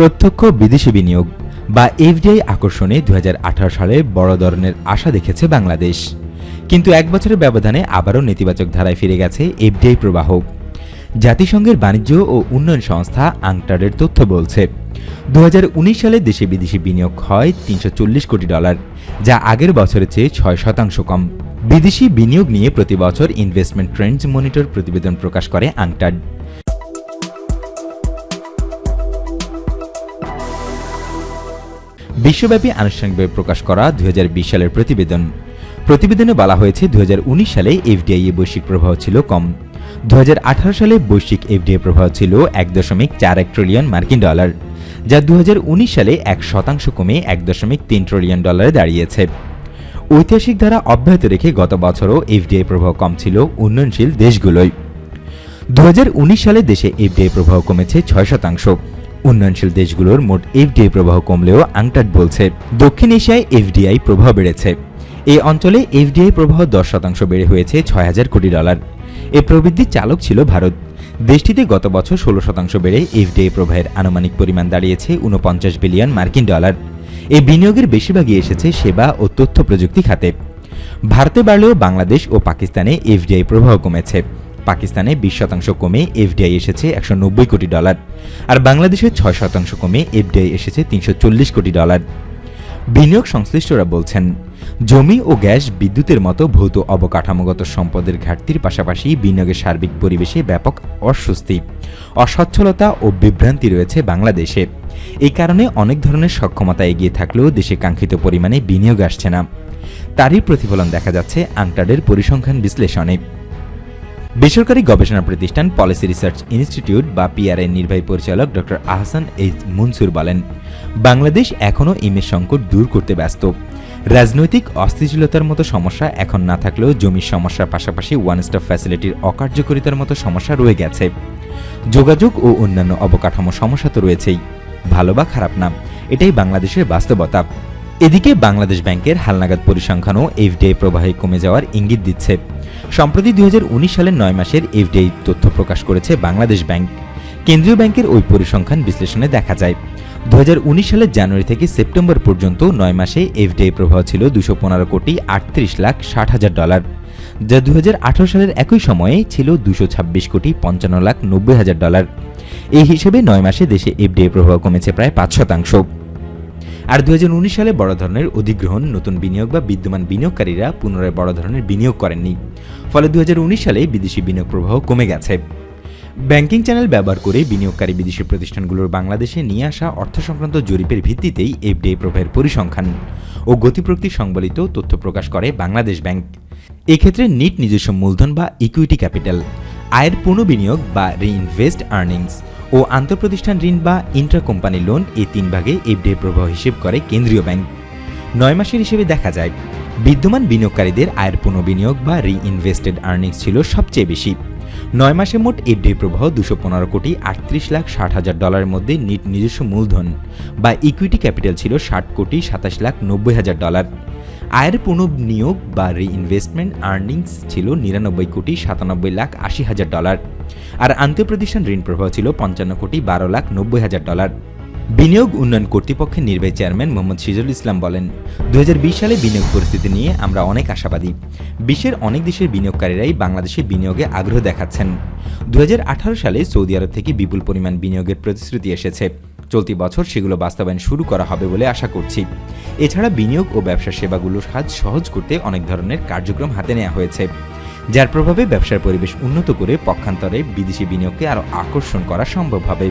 প্রত্যক্ষ বিদেশি বিনিয়োগ বা এফডিআই আকর্ষণে দুহাজার আঠারো সালে বড় ধরনের আশা দেখেছে বাংলাদেশ। কিন্তু এক বছরের ব্যবধানে আবারও নেতিবাচক ধারায় ফিরে গেছে এফডিআই প্রবাহ। জাতিসংঘের বাণিজ্য ও উন্নয়ন সংস্থা আংটারের তথ্য বলছে দু হাজার উনিশ সালে দেশে বিদেশি বিনিয়োগ হয় তিনশো চল্লিশ কোটি ডলার, যা আগের বছরের চেয়ে ছয় শতাংশ কম। বিদেশি বিনিয়োগ নিয়ে প্রতি বছর ইনভেস্টমেন্ট ট্রেন্ডস মনিটর প্রতিবেদন প্রকাশ করে আংটাড বিশ্বব্যাপী আনুষ্ঠানিকভাবে প্রকাশ করা দু হাজার বিশ সালের প্রতিবেদন। প্রতিবেদনে বলা হয়েছে দু হাজার উনিশ সালে এফডিআই এ বৈশ্বিক প্রবাহ ছিল কম। দু হাজার আঠারো সালে বৈশ্বিক এফডিআই প্রবাহ ছিল এক দশমিক চার এক ট্রিলিয়ন মার্কিন ডলার, যা দু হাজার উনিশ সালে এক শতাংশ কমে এক দশমিক তিন ট্রিলিয়ন ডলারে দাঁড়িয়েছে। ঐতিহাসিক ধারা অব্যাহত রেখে গত বছরও এফডিআই প্রবাহ কম ছিল উন্নয়নশীল দেশগুলোয়। দু হাজার উনিশ সালে দেশে এফডিআই প্রবাহ কমেছে ছয় শতাংশ। উন্নয়নশীল দেশগুলোর মোট এফডিআই প্রবাহ কমলেও আংটাট বলছে। দক্ষিণ এশিয়ায় এফডিআই প্রবাহ বেড়েছে। এই অঞ্চলে এফডিআই প্রবাহ দশ শতাংশ বেড়ে হয়েছে ছয় হাজার কোটি ডলার। এ প্রবৃদ্ধির চালক ছিল ভারত। দেশটিতে গত বছর ষোলো শতাংশ বেড়ে এফডিআই প্রবাহের আনুমানিক পরিমাণ দাঁড়িয়েছে উনপঞ্চাশ বিলিয়ন মার্কিন ডলার। এই বিনিয়োগের বেশিরভাগই এসেছে সেবা ও তথ্য প্রযুক্তি খাতে। ভারতে বাড়লেও বাংলাদেশ ও পাকিস্তানে এফডিআই প্রবাহ কমেছে। পাকিস্তানে বিশ শতাংশ কমে এফডিআই এসেছে একশো নব্বই কোটি ডলার, আর বাংলাদেশে ছয় শতাংশ কমে এফডিআই এসেছে তিনশো চল্লিশ কোটি ডলার। বিনিয়োগ সংশ্লিষ্টরা বলছেন, জমি ও গ্যাস বিদ্যুতের মতো ভৌত অবকাঠামোগত সম্পদের ঘাটতির পাশাপাশি বিনিয়োগের সার্বিক পরিবেশে ব্যাপক অস্বস্তি, অসচ্ছলতা ও বিভ্রান্তি রয়েছে বাংলাদেশে। এই কারণে অনেক ধরনের সক্ষমতা এগিয়ে থাকলেও দেশে কাঙ্ক্ষিত পরিমাণে বিনিয়োগ আসছে না। তারই প্রতিফলন দেখা যাচ্ছে আংটাডের পরিসংখ্যান বিশ্লেষণে। বেসরকারি গবেষণা প্রতিষ্ঠান পলিসি রিসার্চ ইনস্টিটিউট বা পিআরআই নির্বাহী পরিচালক ডক্টর আহসান এইচ মনসুর বলেন, বাংলাদেশ এখনও ইমেজ সংকট দূর করতে ব্যস্ত। রাজনৈতিক অস্থিতিশীলতার মতো সমস্যা এখন না থাকলেও জমির সমস্যার পাশাপাশি ওয়ান স্টপ ফ্যাসিলিটির অকার্যকরিতার মতো সমস্যা রয়ে গেছে। যোগাযোগ ও অন্যান্য অবকাঠামো সমস্যা তো রয়েছেই। ভালো বা খারাপ না, এটাই বাংলাদেশের বাস্তবতা। এদিকে বাংলাদেশ ব্যাংকের হালনাগাদ পরিসংখ্যানও এফডিআই প্রবাহে কমে যাওয়ার ইঙ্গিত দিচ্ছে। সম্প্রতি দু হাজার উনিশ সালের নয় মাসের এফডিআই তথ্য প্রকাশ করেছে বাংলাদেশ ব্যাংক। কেন্দ্রীয় ব্যাংকের ওই পরিসংখ্যান বিশ্লেষণে দেখা যায় দু হাজার উনিশ সালের জানুয়ারি থেকে সেপ্টেম্বর পর্যন্ত নয় মাসে এফডিআই প্রবাহ ছিল দুশো পনেরো কোটি আটত্রিশ লাখ ষাট হাজার ডলার, যা দু হাজার আঠেরো সালের একই সময়ে ছিল দুশো ছাব্বিশ কোটি পঞ্চান্ন লাখ নব্বই হাজার ডলার। এই হিসেবে নয় মাসে দেশে এফডিআই প্রবাহ কমেছে প্রায় পাঁচ শতাংশ। আর দুহাজার উনিশ সালে বড় ধরনের অধিগ্রহণ, নতুন বিনিয়োগ বা বিদ্যমান বিনিয়োগকারীরা পুনরায় বড় ধরনের বিনিয়োগ করেননি। ফলে দু সালে বিদেশি বিনিয়োগ প্রবাহ কমে গেছে। ব্যাংকিং চ্যানেল ব্যবহার করে বিনিয়োগকারী বিদেশি প্রতিষ্ঠানগুলোর বাংলাদেশে নিয়ে আসা অর্থ সংক্রান্ত জরিপের ভিত্তিতেই এফডিআই প্রবাহের পরিসংখ্যান ও গতিপ্রকৃতি সংবলিত তথ্য প্রকাশ করে বাংলাদেশ ব্যাংক। এক্ষেত্রে নিট নিজস্ব মূলধন বা ইকুইটি ক্যাপিটাল আয়ের পুনঃবিনিয়োগ বা রিইনভেস্ট আর্নিংস ও আন্তঃপ্রতিষ্ঠান ঋণ বা ইন্ট্রা কোম্পানি লোন এই তিন ভাগে এফডিআই প্রবাহ হিসেব করে কেন্দ্রীয় ব্যাংক। নয় মাসের হিসেবে দেখা যায়, বিদ্যমান বিনিয়োগকারীদের আয়ের পুনঃবিনিয়োগ বা রিইনভেস্টেড আর্নিংস ছিল সবচেয়ে বেশি। নয় মাসে মোট এফডিআই প্রবাহ দুশো পনেরো কোটি আটত্রিশ লাখ ষাট হাজার ডলারের মধ্যে নিট নিজস্ব মূলধন বা ইকুইটি ক্যাপিটাল ছিল ষাট কোটি সাতাশ লাখ নব্বই হাজার ডলার। আয়ের পুনঃবিনিয়োগ বা রিইনভেস্টমেন্ট আর্নিংস ছিল নিরানব্বই কোটি সাতানব্বই লাখ আশি হাজার ডলার। আর আন্তঃপ্রতিষ্ঠান ঋণ প্রবাহ ছিল পঞ্চান্ন কোটি বারো লাখ নব্বই হাজার ডলার। বিনিয়োগ উন্নয়ন কর্তৃপক্ষের নির্বাহী চেয়ারম্যান মোহাম্মদ সিজুল ইসলাম বলেন দুই হাজার বিশ সালে বিনিয়োগ পরিস্থিতি নিয়ে আমরা অনেক আশাবাদী। বিশ্বের অনেক দেশের বিনিয়োগকারীরাই বাংলাদেশে বিনিয়োগে আগ্রহ দেখাচ্ছেন। দুই হাজার আঠারো সালে সৌদি আরব থেকে বিপুল পরিমাণ বিনিয়োগের প্রতিশ্রুতি এসেছে। চলতি বছর সেগুলো বাস্তবায়ন শুরু করা হবে বলে আশা করছি। এছাড়া বিনিয়োগ ও ব্যবসা সেবাগুলোর কাজ সহজ করতে অনেক ধরনের কার্যক্রম হাতে নেওয়া হয়েছে। যার প্রভাবে ব্যবসার পরিবেশ উন্নত করে পক্ষান্তরে বিদেশি বিনিয়োগকে আরও আকর্ষণ করা সম্ভব হবে।